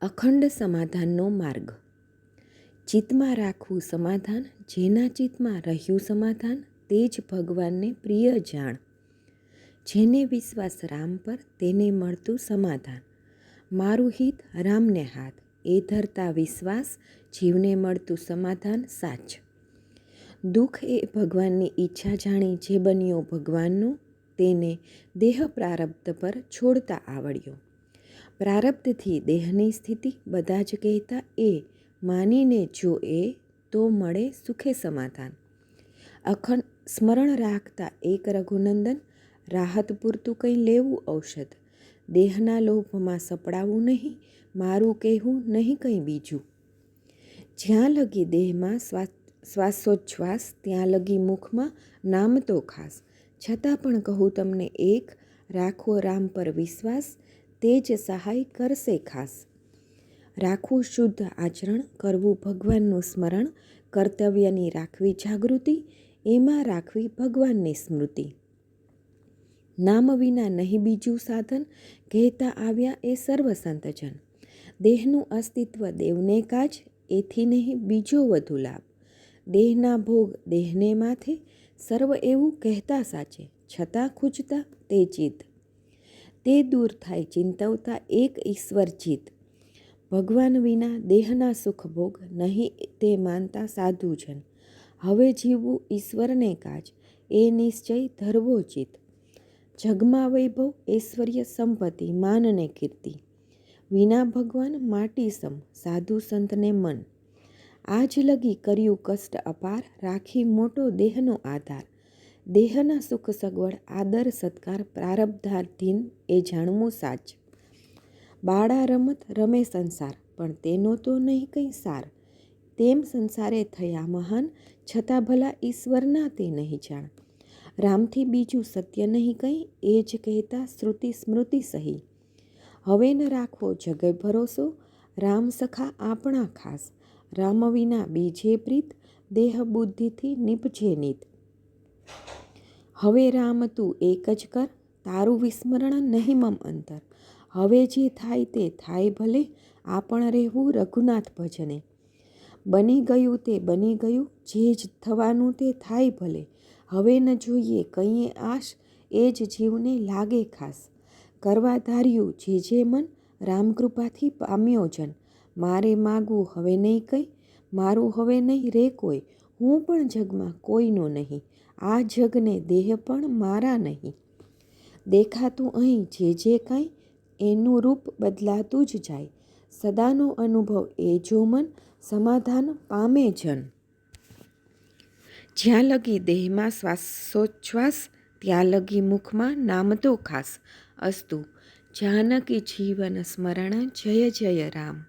અખંડ સમાધાનનો માર્ગ. ચિત્તમાં રાખવું સમાધાન, જેના ચિત્તમાં રહ્યું સમાધાન, તે જ ભગવાનને પ્રિય જાણ. જેને વિશ્વાસ રામ પર, તેને મળતું સમાધાન. મારું હિત રામને હાથ, એ ધરતા વિશ્વાસ, જીવને મળતું સમાધાન સાચ. દુઃખ એ ભગવાનની ઈચ્છા જાણી જે બન્યો ભગવાનનું, તેને દેહ પ્રારબ્ધ પર છોડતા આવડ્યો. પ્રારબ્ધથી દેહની સ્થિતિ બધા જ કહેતા એ માનીને જો એ, તો મળે સુખે સમાધાન. અખંડ સ્મરણ રાખતા એક રઘુનંદન, રાહત પૂરતું કંઈ લેવું ઔષધ. દેહના લોભમાં સપડાવું નહીં, મારું કહેવું નહીં કંઈ બીજું. જ્યાં લગી દેહમાં શ્વાસ શ્વાસોચ્છ્વાસ, ત્યાં લગી મુખમાં નામ તો ખાસ. છતાં પણ કહું તમને એક, રાખો રામ પર વિશ્વાસ તે જ સહાય કરશે ખાસ. રાખવું શુદ્ધ આચરણ, કરવું ભગવાનનું સ્મરણ, કર્તવ્યની રાખવી જાગૃતિ, એમાં રાખવી ભગવાનની સ્મૃતિ. નામ વિના નહીં બીજું સાધન, કહેતા આવ્યા એ સર્વ સંતજન. દેહનું અસ્તિત્વ દેવને કાજ, એથી નહીં બીજો વધુ લાભ. દેહના ભોગ દેહને માથે, સર્વ એવું કહેતા સાચે, છતાં ખૂજતા તે ચિત્ત. તે દૂર થાય ચિંતવતા એક ઈશ્વર જીત ભગવાન વિના દેહના સુખ ભોગ નહીં તે માનતા સાધુજન હવે જીવવું ઈશ્વરને કાજ, એ નિશ્ચય ધરવો ચિત જગમાં વૈભવ, ઐશ્વર્ય સંપત્તિ માનને કીર્તિ. વિના ભગવાન માટી સમ, સાધુ સંતને મન. આજ લગી કર્યું કષ્ટ અપાર, રાખી મોટો દેહનો આધાર. દેહના સુખ સગવડ, આદર, સત્કાર, પ્રારબ્ધાધીન એ જાણવું સાચ. બાળા રમત રમે સંસાર, પણ તેનો તો નહીં કંઈ સાર. તેમ સંસારે થયા મહાન, છતાં ભલા ઈશ્વરના તે નહીં જાણ. રામથી બીજું સત્ય નહીં કંઈ, એ જ કહેતા શ્રુતિ સ્મૃતિ સહી. હવે ન રાખવો જગય ભરોસો, રામ સખા આપણા ખાસ. રામ વિના બીજે પ્રીત, દેહ બુદ્ધિથી નીપજે નીત. હવે રામ, તું એક જ કર, તારું વિસ્મરણ નહીં મમ અંતર. હવે જે થાય તે થાય ભલે, આપણ રહેવું રઘુનાથ ભજને. બની ગયું તે બની ગયું, જે જ થવાનું તે થાય ભલે. હવે ન જોઈએ કંઈએ આશ, એ જ જીવને લાગે ખાસ. કરવા ધાર્યું જે જે મન, રામકૃપાથી પામ્યો જન. મારે માગવું હવે નહીં કંઈ, મારું હવે નહીં રે કોઈ. હું પણ જગમાં કોઈનો નહીં. આ જગને દેહ પણ મારા નહીં. દેખાતું અહીં જે જે કાંઈ, એનું રૂપ બદલાતું જ જાય. સદાનો અનુભવ એ જો મન સમાધાન પામે જન. જ્યાં લગી દેહમાં શ્વાસોચ્છ્વાસ, ત્યાં લગી મુખમાં નામ તો ખાસ અસ્તુ. જાનકી જીવન સ્મરણ જય જય રામ.